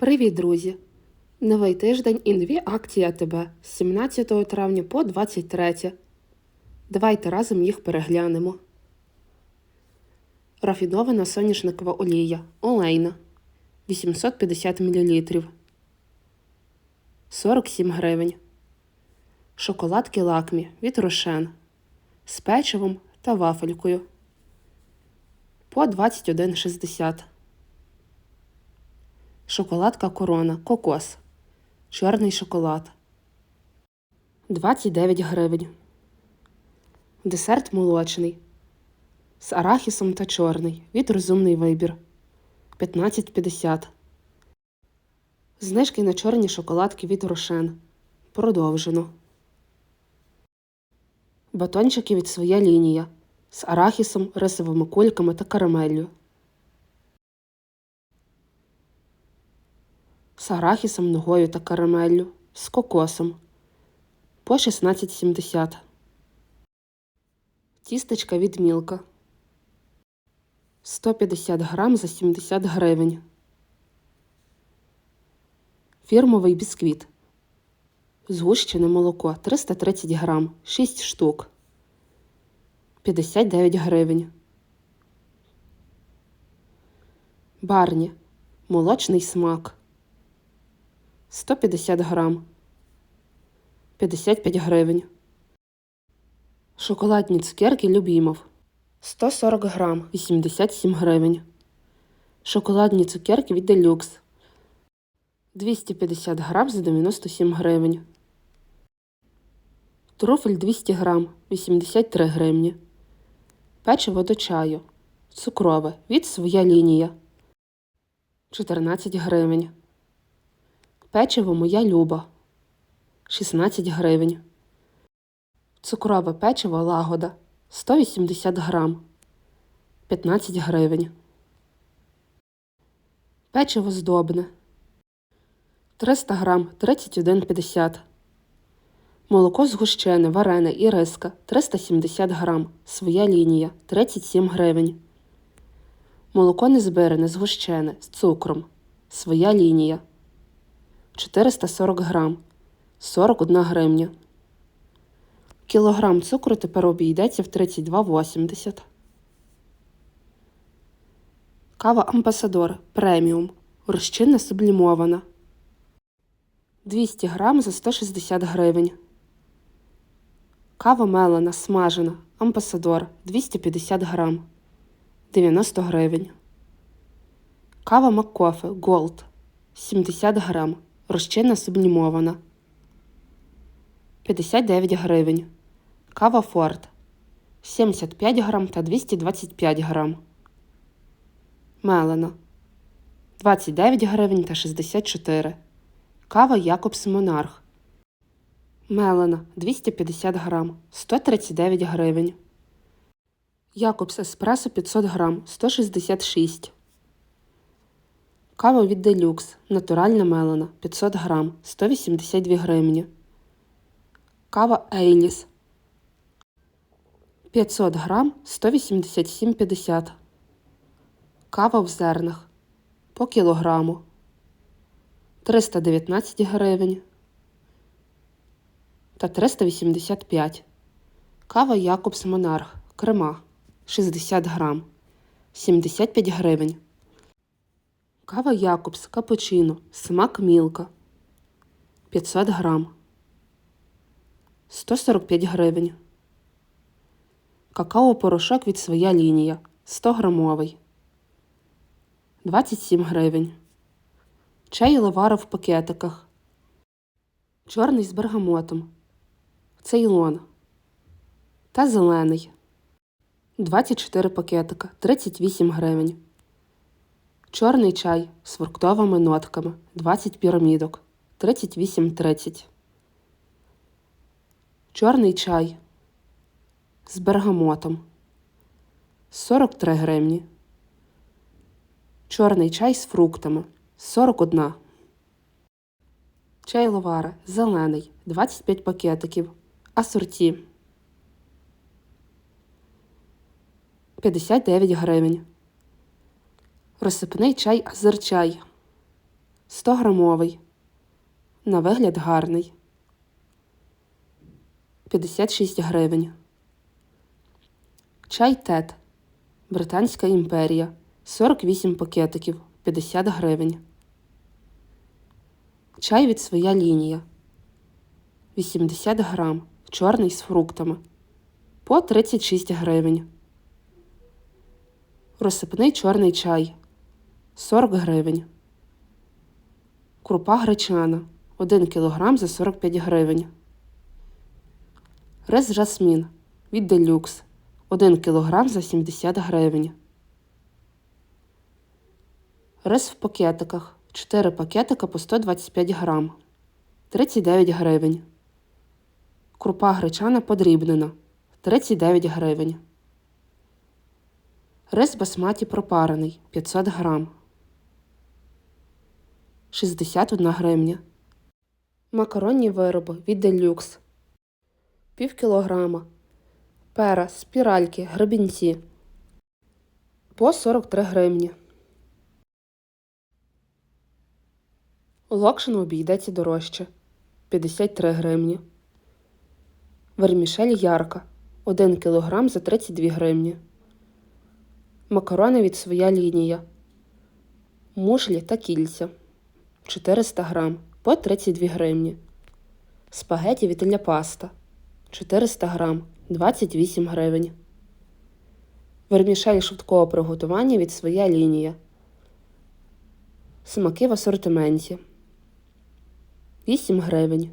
Привіт, друзі! Новий тиждень і нові акції АТБ з 17 травня по 23. Давайте разом їх переглянемо. Рафінована соняшникова олія Олейна 850 мл 47 гривень. Шоколадки лакмі від Рошен з печивом та вафелькою по 21,60. Шоколадка корона кокос. Чорний шоколад. 29 гривень. Десерт молочний. З арахісом та чорний. Від розумний вибір. 15,50. Знижки на чорні шоколадки від Рошен. Продовжено. Батончики від своя лінія. З арахісом, рисовими кульками та карамеллю. З арахісом, ногою та карамеллю, з кокосом по 16,70. Тістечка від мілка 150 грам за 70 гривень. Фірмовий бісквіт. Згущене молоко 330 грам 6 штук 59 гривень. Барні. Молочний смак 150 грам 55 гривень. Шоколадні цукерки Любімов 140 грам 87 гривень. Шоколадні цукерки від Делюкс 250 грам за 97 гривень. Труфель 200 грам 83 гривні. Печиво до чаю. Цукрове від своя лінія 14 гривень. Печиво моя люба 16 гривень. Цукрове печиво лагода 180 грам 15 гривень. Печиво здобне 300 грам 31,50. Молоко згущене, варене і риска 370 грам. Своя лінія 37 гривень. Молоко незбирене, згущене з цукром. Своя лінія 440 грам 41 гривня. Кілограм цукру тепер обійдеться в 32,80. Кава Амбасадор преміум. Розчинна сублімована. 200 грам за 160 гривень. Кава мелена смажена. Амбасадор 250 грам 90 гривень. Кава Маккофе Голд 70 грам. Розчинна сублімована 59 гривень. Кава Форт 75 грам та 225 грам. Мелена 29 гривень та 64. Кава Якобс Монарх. Мелена 250 грам 139 гривень. Якобс Еспресо 500 грам 166. Кава від Делюкс. Натуральна мелена 500 грам 182 гривні. Кава Ейліс 500 грам 187,50. Кава в зернах по кілограму 319 гривень та 385. Кава Якобс Монарх. Крема 60 грам 75 гривень. Кава Якобс Капучино. Смак Мілка 500 грам 145 гривень. Какао порошок від своя лінія 100 грамовий 27 гривень. Чай лавара в пакетиках. Чорний з бергамотом. Цейлон. Та зелений. 24 пакетика 38 гривень. Чорний чай з фруктовими нотками 20 пірамідок 38,30. Чорний чай з бергамотом 43 гривні. Чорний чай з фруктами 41. Чай ловара зелений 25 пакетиків. Асорті 59 гривень. Розсипний чай азерчай 100 грамовий. На вигляд гарний. 56 гривень. Чай Тет. Британська імперія. 48 пакетиків. 50 гривень. Чай від своя лінія. 80 грам. Чорний з фруктами. По 36 гривень. Розсипний чорний чай 40 гривень. Крупа гречана 1 кг за 45 гривень. Рис жасмін від делюкс 1 кг за 70 гривень. Рис в пакетиках 4 пакетика по 125 грам 39 гривень. Крупа гречана подрібнена 39 гривень. Рис басматі пропарений 500 грам. 61 гривня. Макаронні вироби від делюкс. Пів кілограма. Пера, спіральки, гребінці. По 43 гривні. Локшин обійдеться дорожче 53 гривні. Вермішель ярка 1 кг за 32 гривні. Макарони від своя лінія. Мушлі та кільця 400 грам по 32 гривні. Спагеті від Ля Паста 400 грам 28 гривень. Вермішель швидкого приготування від своя лінія. Смаки в асортименті 8 гривень.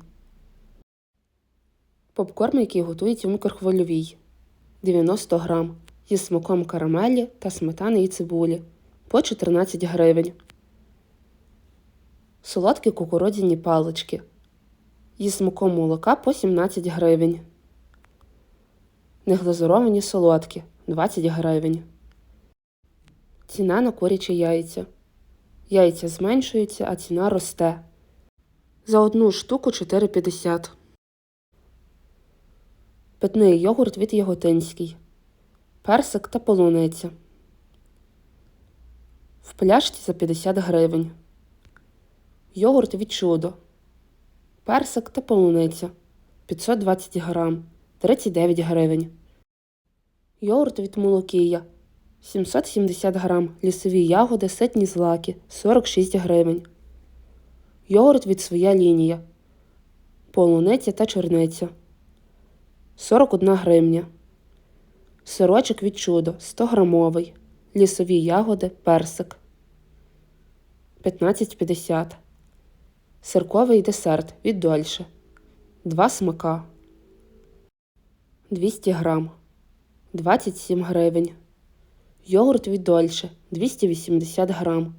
Попкорн, який готується у мікрохвильовій 90 грам зі смаком карамелі та сметани і цибулі по 14 гривень. Солодкі кукурудзяні палички зі смаком молока по 17 гривень. Неглазуровані солодкі 20 гривень. Ціна на курячі яйця. Яйця зменшуються, а ціна росте. За одну штуку 4,50. Питний йогурт від Яготинський. Персик та полуниця. В пляшці за 50 гривень. Йогурт від чудо. Персик та полуниця 520 грам 39 гривень. Йогурт від молокія 770 грам. Лісові ягоди ситні злаки 46 гривень. Йогурт від своя лінія. Полуниця та чорниця 41 гривня. Сирочок від чудо 100 грамовий. Лісові ягоди персик 15,50. Сирковий десерт від Дольше. 2 смака. 200 грам. 27 гривень. Йогурт від Дольше 280 грам.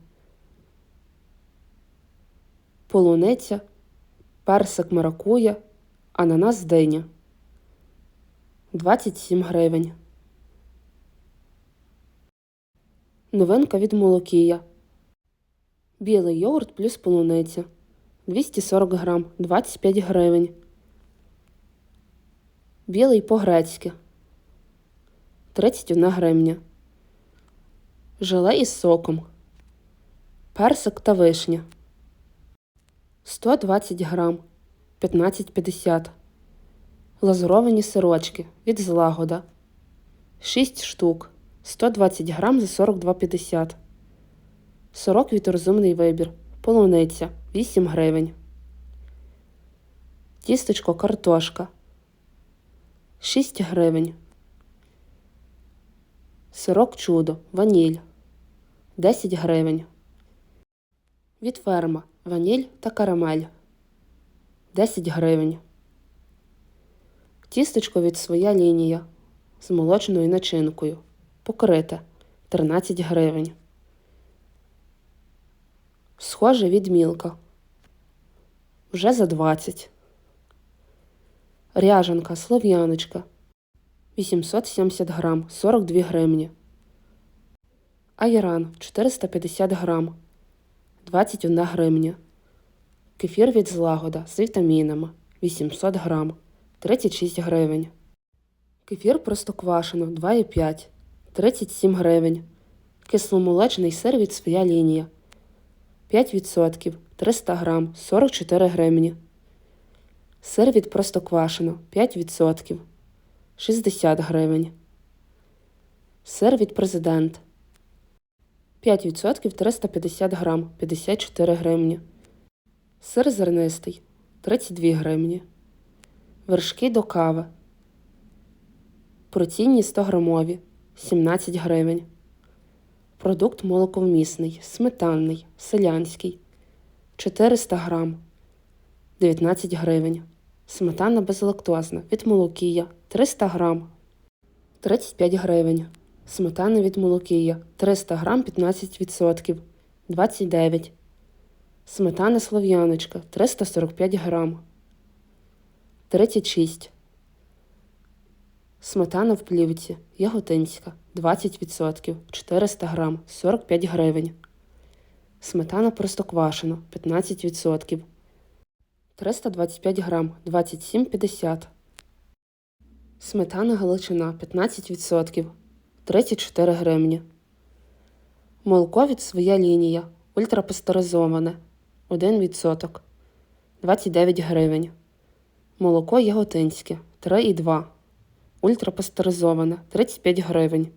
Полуниця. Персик маракуя. Ананас диня. 27 гривень. Новинка від Молокія. Білий йогурт плюс полуниця. 240 грам 25 гривень. Білий по-грецьки 31 гривня. Желе із соком. Персик та вишня 120 грам 15,50. Лазуровані сирочки від злагода 6 штук 120 грам за 42,50. Сорок від розумний вибір. Полуниця 8 гривень. Тістечко картошка 6 гривень. Сирок чудо, ваніль 10 гривень. Від ферма ваніль та карамель 10 гривень. Тістечко від своя лінія з молочною начинкою. Покрите 13 гривень. Схоже від мілка. Вже за 20. Ряжанка слов'яночка 870 грам 42 гривні. Айран 450 грам 21 гривня. Кефір від злагода з вітамінами 800 грам 36 гривень. Кефір простоквашино 2,5 37 гривень. Кисломолечний сир від своя лінія 5%, 300 грам, 44 гривні. Сир від Простоквашино 5%, 60 гривень. Сир від Президент 5% 350 грам, 54 гривні. Сир зернистий 32 гривні. Вершки до кави. Процінні 100 грамові 17 гривень. Продукт молоковмісний, сметанний, селянський 400 грам 19 гривень. Сметана безлактозна від молокія 300 грам 35 гривень. Сметана від молокія 300 грам 15% 29. Сметана слов'яночка 345 грам 36. Сметана в плівці яготинська 20% 400 грам 45 гривень. Сметана простоквашина 15%. 325 грам 27,50. Сметана галичина 15% 34 гривні. Молоко від своя лінія ультрапастеризоване 1%. 29 гривень. Молоко яготинське 3,2. Ультрапастеризоване 35 гривень.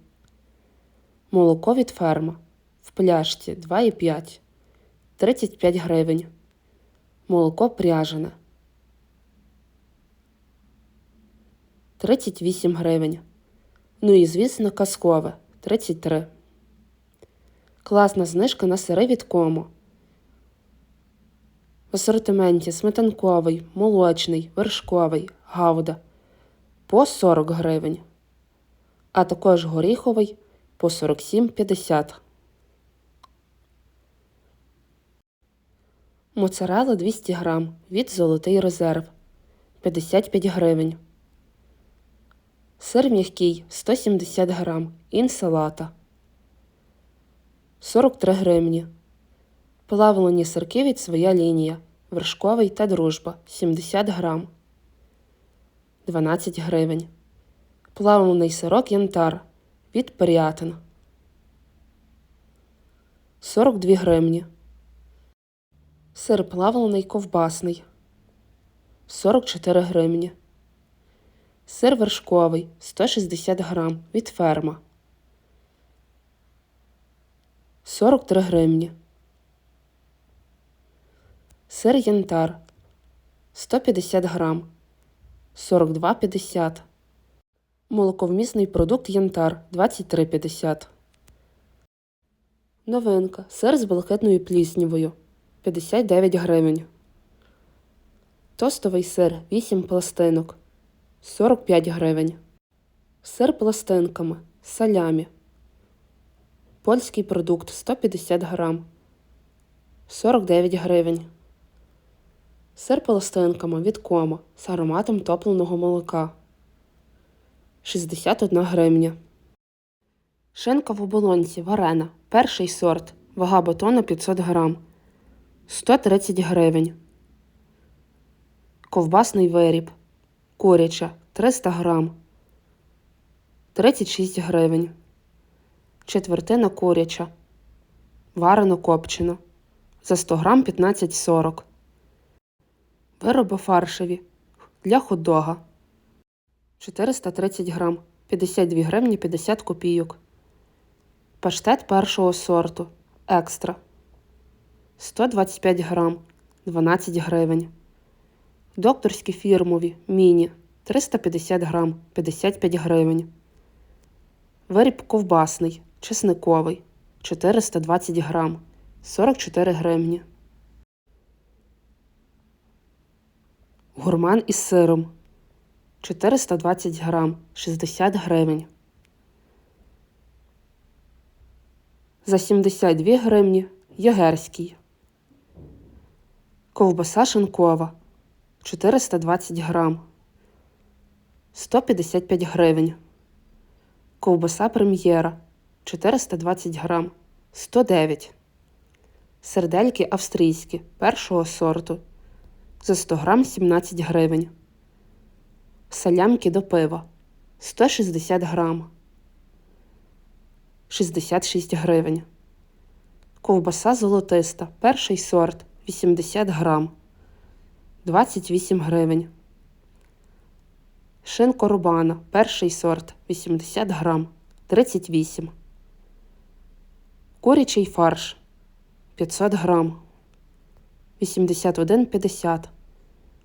Молоко від ферма в пляшці 2,5 35 гривень. Молоко пряжене 38 гривень. Ну і, звісно, казкове 33. Класна знижка на сири від кому. В асортименті сметанковий, молочний, вершковий, гауда по 40 гривень, а також горіховий по 47,50. Моцарелла 200 грам від Золотий резерв 55 гривень. Сир м'який 170 грам інсалата 43 гривні. Плавлені сирки від своя лінія. Вершковий та дружба 70 грам 12 гривень. Плавлений сирок янтар від Пирятин 42 гривні. Сир плавлений ковбасний 44 гривні. Сир вершковий 160 грам від ферма 43 гривні. Сир янтар 150 грам 42,50. Молоковмісний продукт янтар 23,50. Новинка. Сир з блакитною пліснявою 59 гривень. Тостовий сир 8 пластинок 45 гривень. Сир пластинками салямі. Польський продукт 150 грам 49 гривень. Сир пластинками від кома з ароматом топленого молока 61 гривня. Шинка в оболонці варена. Перший сорт. Вага батона 500 грам 130 гривень. Ковбасний виріб. Куряча 300 грам 36 гривень. Четвертина куряча. Варено копчено. За 100 грам 15,40. Вироби фаршеві для хот-дога 430 грам 52 гривні 50 копійок. Паштет першого сорту екстра 125 грам 12 гривень. Докторські фірмові міні 350 грам 55 гривень. Виріб ковбасний, чесниковий 420 грам 44 гривні. Гурман із сиром 420 грам 60 гривень. За 72 гривні Ягерський. Ковбаса шинкова 420 грам 155 гривень. Ковбаса прем'єра 420 грам 109. Сердельки австрійські першого сорту за 100 грам 17 гривень. Салямки до пива 160 грам 66 гривень. Ковбаса золотиста, перший сорт 80 грам, 28 гривень. Шинко рубана, перший сорт 80 грам, 38. Курячий фарш 500 грам, 81,50.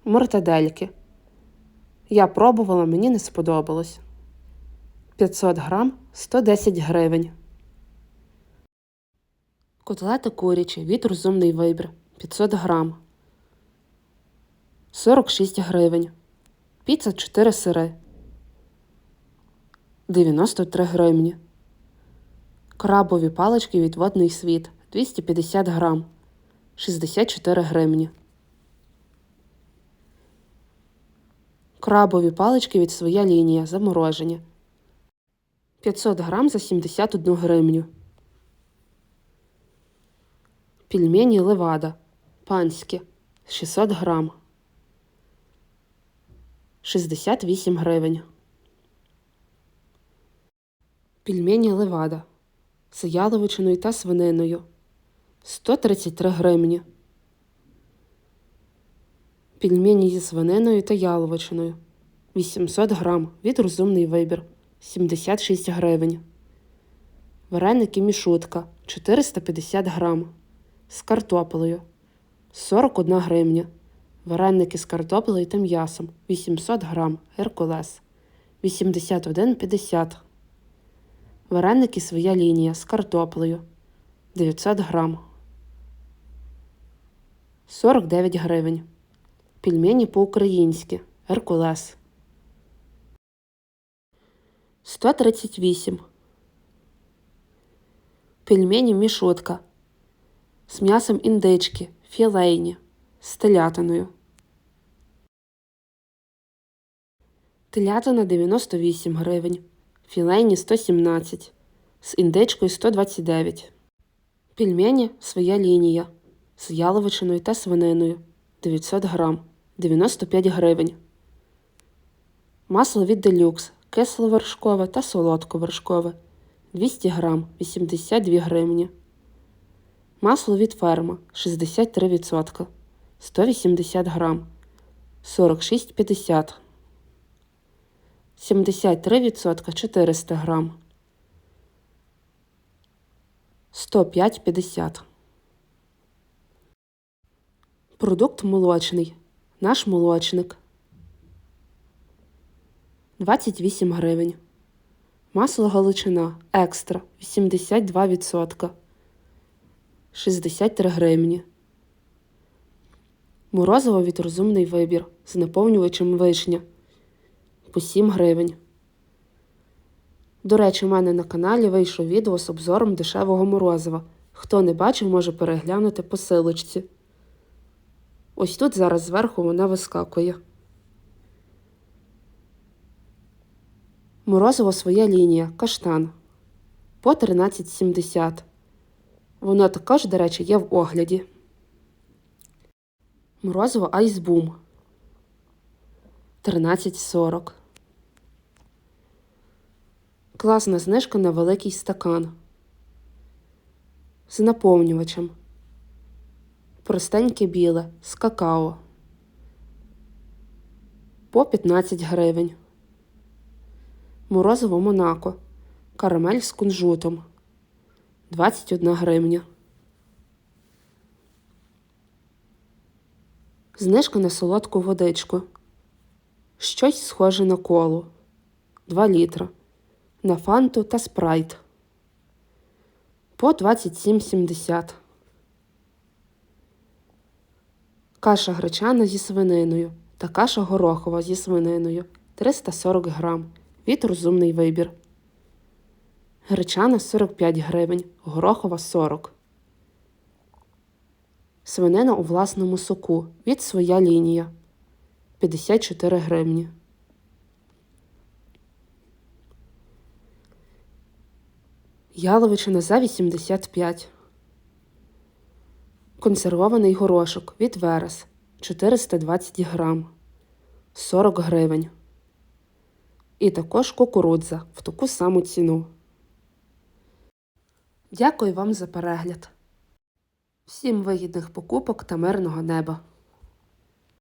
Мортадельки. Я пробувала, мені не сподобалось. 500 грам 110 гривень. Котлети курячі від розумний вибір 500 грам. 46 гривень. Піца 4 сири. 93 гривні. Крабові палички від водний світ 250 грам. 64 гривні. Крабові палички від своя лінія заморожені. 500 грам за 71 гривню. Пельмені левада. Панські 600 грам. 68 гривень. Пельмені левада з яловичиною та свининою 133 гривні. Пельмені зі свининою та яловичиною. 800 грам. Від розумний вибір. 76 гривень. Вареники мішутка. 450 грам. З картоплею. 41 гривня. Вареники з картоплею та м'ясом. 800 грам. Геркулес. 81,50. Вареники своя лінія. З картоплею. 900 грам 49 гривень. Пельмені по-українськи Геркулес 138. Пельмені мішутка з м'ясом індички, філейні, з телятиною. Телятина 98 гривень, філейні 117, з індичкою 129. Пельмені своя лінія з яловичиною та свининою 900 грам 95 гривень. Масло від делюкс кисло-вершкове та солодко-вершкове 200 грам 82 гривні. Масло від ферма 63%, 180 грам, 46,50. 73% 400 грам. 105,50. Продукт молочний. Наш молочник. 28 гривень. Масло галичина екстра 82%. 63 гривні. Морозиво від розумний вибір з наповнювачем вишня по 7 гривень. До речі, у мене на каналі вийшло відео з обзором дешевого морозива. Хто не бачив, може переглянути по силочці. Ось тут зараз зверху вона вискакує. Морозиво своя лінія каштан по 13,70. Воно також, до речі, є в огляді. Морозиво Айсбум 13,40. Класна знижка на великий стакан. З наповнювачем. Простеньке біле з какао. По 15 гривень. Морозиво Монако. Карамель з кунжутом. 21 гривня. Знижка на солодку водичку. Щось схоже на колу. 2 літра. На фанту та спрайт. По 27,70. Каша гречана зі свининою та каша горохова зі свининою 340 грам. Від розумний вибір. Гречана 45 гривень, горохова 40. Свинина у власному соку від своя лінія 54 гривні. Яловичина за 85. Консервований горошок від Верес 420 грам 40 гривень. І також кукурудза в таку саму ціну. Дякую вам за перегляд. Всім вигідних покупок та мирного неба!